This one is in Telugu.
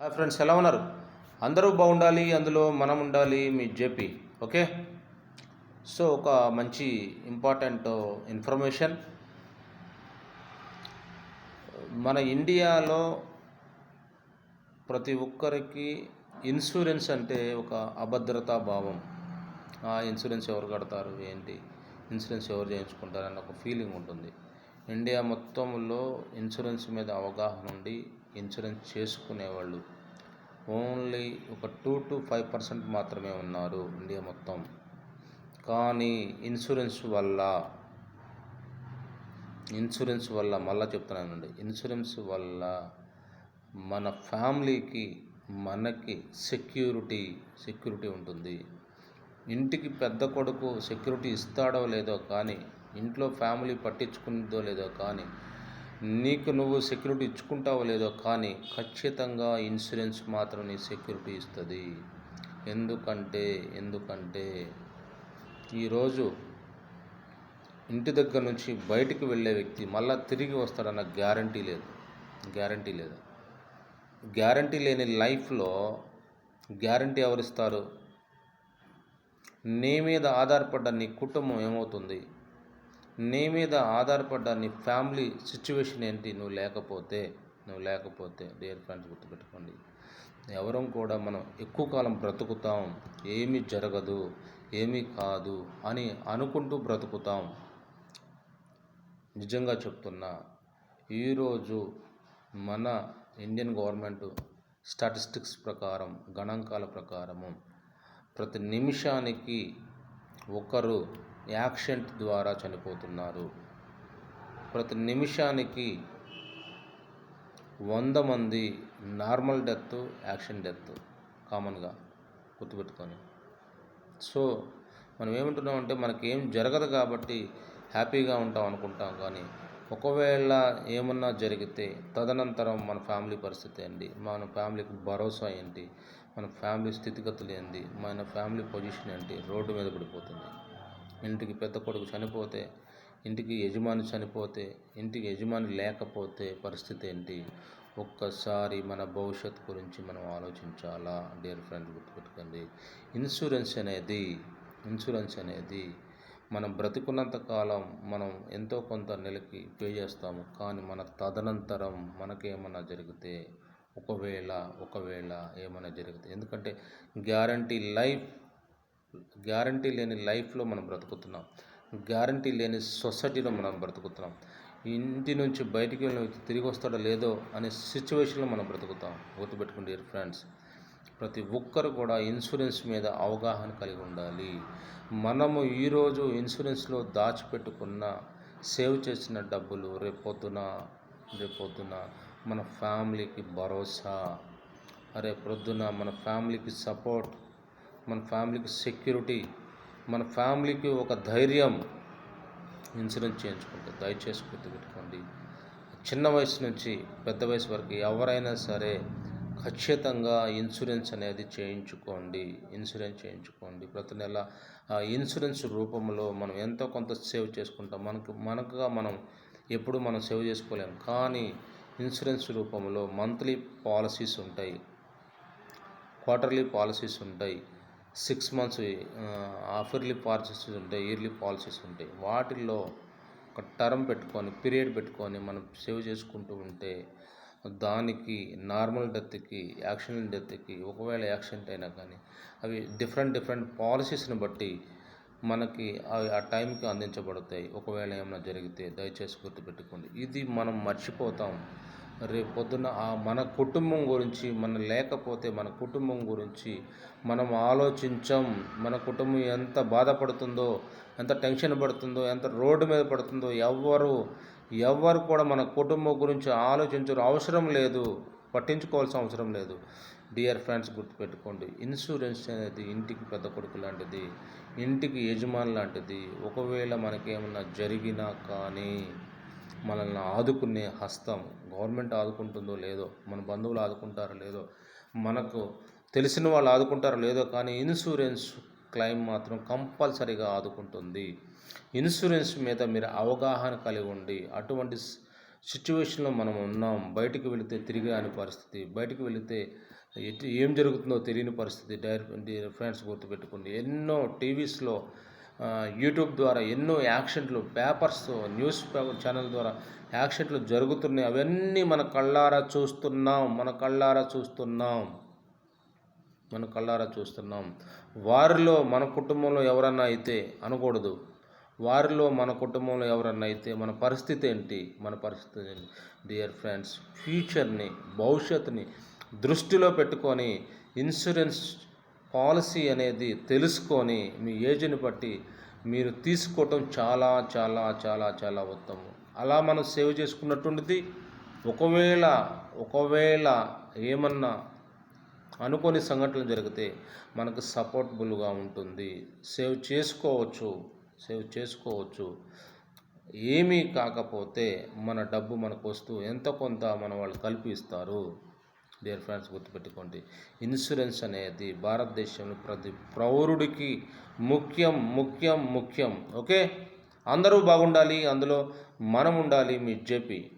హాయ్ ఫ్రెండ్స్ ఎలా ఉన్నారు? అందరూ బాగుండాలి అందులో మనం ఉండాలి మీ జేపీ ఓకే? సో ఒక మంచి ఇంపార్టెంట్ ఇన్ఫర్మేషన్. మన ఇండియాలో ప్రతి ఒక్కరికి ఇన్సూరెన్స్ అంటే ఒక అభద్రతా భావం. ఆ ఇన్సూరెన్స్ ఎవరు కడతారు ఏంటి? ఇన్సూరెన్స్ ఎవరు చేయించుకుంటారు అన్న ఒక ఫీలింగ్ ఉంటుంది. ఇండియా మొత్తంలో ఇన్సూరెన్స్ మీద అవగాహన ఉండి ఇన్సూరెన్స్ చేసుకునేవాళ్ళు. ఓన్లీ ఒక టూ టు ఫైవ్ పర్సెంట్ మాత్రమే ఉన్నారు ఇండియా మొత్తం. కానీ ఇన్సూరెన్స్ వల్ల ఇన్సూరెన్స్ వల్ల మళ్ళీ చెప్తున్నానండి ఇన్సూరెన్స్ వల్ల మన ఫ్యామిలీకి మనకి సెక్యూరిటీ సెక్యూరిటీ ఉంటుంది. ఇంటికి పెద్ద కొడుకు సెక్యూరిటీ ఇస్తాడో లేదో కానీ ఇంట్లో ఫ్యామిలీ పట్టించుకుందో లేదో కానీ నీకు నువ్వు సెక్యూరిటీ ఇచ్చుకుంటావో లేదో కానీ ఖచ్చితంగా ఇన్సూరెన్స్ మాత్రం నీ సెక్యూరిటీ ఇస్తుంది. ఎందుకంటే ఎందుకంటే ఈరోజు ఇంటి దగ్గర నుంచి బయటికి వెళ్ళే వ్యక్తి మళ్ళా తిరిగి వస్తాడన్న గ్యారంటీ లేదు. గ్యారంటీ లేదు. గ్యారంటీ లేని లైఫ్లో గ్యారంటీ ఎవరిస్తారు? నీ మీద ఆధారపడ్డ నీ కుటుంబం ఏమవుతుంది? నీ మీద ఆధారపడ్డ నీ ఫ్యామిలీ సిచ్యువేషన్ ఏంటి? నువ్వు లేకపోతే నువ్వు లేకపోతే డియర్ ఫ్రెండ్స్ గుర్తుపెట్టుకోండి. ఎవరం కూడా మనం ఎక్కువ కాలం బ్రతుకుతాం ఏమీ జరగదు ఏమీ కాదు అని అనుకుంటూ బ్రతుకుతాం. నిజంగా చెప్తున్నా ఈరోజు మన ఇండియన్ గవర్నమెంట్ స్టాటిస్టిక్స్ ప్రకారం గణాంకాల ప్రకారము ప్రతి నిమిషానికి ఒకరు యాక్సిడెంట్ ద్వారా చనిపోతున్నారు. ప్రతి నిమిషానికి వంద మంది నార్మల్ డెత్ యాక్సిడెంట్ డెత్ కామన్గా గుర్తుపెట్టుకొని. సో మనం ఏమంటున్నామంటే మనకేం జరగదు కాబట్టి హ్యాపీగా ఉంటాం అనుకుంటాం కానీ ఒకవేళ ఏమన్నా జరిగితే తదనంతరం మన ఫ్యామిలీ పరిస్థితి ఏంటి? మన ఫ్యామిలీకి భరోసా ఏంటి? మన ఫ్యామిలీ స్థితిగతులు ఏంటి? మన ఫ్యామిలీ పొజిషన్ ఏంటి? రోడ్డు మీద పడిపోతుంది. ఇంటికి పెద్ద కొడుకు చనిపోతే ఇంటికి యజమాని చనిపోతే ఇంటికి యజమాని లేకపోతే పరిస్థితి ఏంటి? ఒక్కసారి మన భవిష్యత్తు గురించి మనం ఆలోచించాలా? డియర్ ఫ్రెండ్ గుర్తుపెట్టుకోండి. ఇన్సూరెన్స్ అనేది ఇన్సూరెన్స్ అనేది మనం బ్రతికున్నంత కాలం మనం ఎంతో కొంత నెలకి పే చేస్తాము. కానీ మన తదనంతరం మనకేమన్నా జరిగితే ఒకవేళ ఒకవేళ ఏమైనా జరిగితే ఎందుకంటే గ్యారంటీ లైఫ్ గ్యారంటీ లేని లైఫ్లో మనం బ్రతుకుతున్నాం. గ్యారంటీ లేని సొసైటీలో మనం బ్రతుకుతున్నాం. ఇంటి నుంచి బయటికి వెళ్ళిన తిరిగి వస్తాడో లేదో అనే సిచ్యువేషన్లో మనం బ్రతుకుతాం. గుర్తుపెట్టుకోండి ఫ్రెండ్స్ ప్రతి ఒక్కరు కూడా ఇన్సూరెన్స్ మీద అవగాహన కలిగి ఉండాలి. మనము ఈరోజు ఇన్సూరెన్స్లో దాచిపెట్టుకున్న సేవ్ చేసిన డబ్బులు రేపొద్దున రేపొద్దున మన ఫ్యామిలీకి భరోసా. రేపొద్దున మన ఫ్యామిలీకి సపోర్ట్. మన ఫ్యామిలీకి సెక్యూరిటీ మన ఫ్యామిలీకి ఒక ధైర్యం ఇన్సూరెన్స్ చేయించుకుంటే దయచేసి గుర్తుపెట్టుకోండి. చిన్న వయసు నుంచి పెద్ద వయసు వరకు ఎవరైనా సరే ఖచ్చితంగా ఇన్సూరెన్స్ అనేది చేయించుకోండి. ఇన్సూరెన్స్ చేయించుకోండి. ప్రతి నెల ఆ ఇన్సూరెన్స్ రూపంలో మనం ఎంతో కొంత సేవ్ చేసుకుంటాం. మనకు మనకుగా మనం ఎప్పుడు మనం సేవ్ చేసుకోలేం. కానీ ఇన్సూరెన్స్ రూపంలో మంత్లీ పాలసీస్ ఉంటాయి. క్వార్టర్లీ పాలసీస్ ఉంటాయి. Six months half yearly policies ఉంటాయి ఇయర్లీ పాలసీస్ ఉంటాయి. వాటిల్లో ఒక టర్మ్ పెట్టుకొని పీరియడ్ పెట్టుకొని మనం సేవ్ చేసుకుంటూ ఉంటే దానికి నార్మల్ డెత్కి యాక్సిడెంట్ డెత్కి ఒకవేళ యాక్సిడెంట్ అయినా కానీ అవి డిఫరెంట్ డిఫరెంట్ పాలసీస్ని బట్టి మనకి అవి ఆ టైంకి అందించబడతాయి. ఒకవేళ ఏమైనా జరిగితే దయచేసి గుర్తుపెట్టుకోండి. ఇది మనం మర్చిపోతాం. రేపు పొద్దున్న మన కుటుంబం గురించి మన లేకపోతే మన కుటుంబం గురించి మనం ఆలోచించం. మన కుటుంబం ఎంత బాధపడుతుందో ఎంత టెన్షన్ పడుతుందో ఎంత రోడ్డు మీద పడుతుందో ఎవ్వరు ఎవ్వరు కూడా మన కుటుంబం గురించి ఆలోచించరు. అవసరం లేదు. పట్టించుకోవాల్సిన అవసరం లేదు. డియర్ ఫ్రెండ్స్ గుర్తుపెట్టుకోండి. ఇన్సూరెన్స్ అనేది ఇంటికి పెద్ద కొడుకు లాంటిది ఇంటికి యజమాని లాంటిది. ఒకవేళ మనకేమన్నా జరిగినా కానీ మనల్ని ఆదుకునే హస్తం గవర్నమెంట్ ఆదుకుంటుందో లేదో మన బంధువులు ఆదుకుంటారో లేదో మనకు తెలిసిన వాళ్ళు ఆదుకుంటారో లేదో కానీ ఇన్సూరెన్స్ క్లెయిమ్ మాత్రం కంపల్సరీగా ఆదుకుంటుంది. ఇన్సూరెన్స్ మీద మీరు అవగాహన కలిగి ఉండి అటువంటి సిచ్యువేషన్లో మనం ఉన్నాం బయటికి వెళితే తిరిగి అని పరిస్థితి బయటికి వెళితే ఏం జరుగుతుందో తెలియని పరిస్థితి డైర్ ఫ్రెండ్స్ గుర్తుపెట్టుకోండి. ఎన్నో టీవీస్లో యూట్యూబ్ ద్వారా ఎన్నో యాక్షన్లు పేపర్స్ న్యూస్ పేపర్ ఛానల్ ద్వారా యాక్షన్లు జరుగుతున్నాయి. అవన్నీ మన కళ్ళారా చూస్తున్నాం మన కళ్ళారా చూస్తున్నాం. మన కళ్ళారా చూస్తున్నాం. వారిలో మన కుటుంబంలో ఎవరన్నా అయితే అనకూడదు. వారిలో మన కుటుంబంలో ఎవరన్నా అయితే మన పరిస్థితి ఏంటి? మన పరిస్థితి ఏంటి? డియర్ ఫ్రెండ్స్ ఫ్యూచర్ని భవిష్యత్తుని దృష్టిలో పెట్టుకొని ఇన్సూరెన్స్ పాలసీ అనేది తెలుసుకొని మీ ఏజ్ని బట్టి మీరు తీసుకోవటం చాలా చాలా చాలా చాలా ఉత్తమం. అలా మనం సేవ్ చేసుకున్నటువంటిది ఒకవేళ ఒకవేళ ఏమన్నా అనుకోని సంఘటనలు జరిగితే మనకు సపోర్టబుల్గా ఉంటుంది. సేవ్ చేసుకోవచ్చు సేవ్ చేసుకోవచ్చు. ఏమీ కాకపోతే మన డబ్బు మనకు వస్తూ ఎంత కొంత మన వాళ్ళు కల్పిస్తారు. డియర్ ఫ్రెండ్స్ గుర్తుపెట్టుకోండి. ఇన్సూరెన్స్ అనేది భారతదేశంలో ప్రతి ప్రౌరుడికి ముఖ్యం ముఖ్యం ముఖ్యం. ఓకే? అందరూ బాగుండాలి అందులో మనం ఉండాలి మీ జేపీ.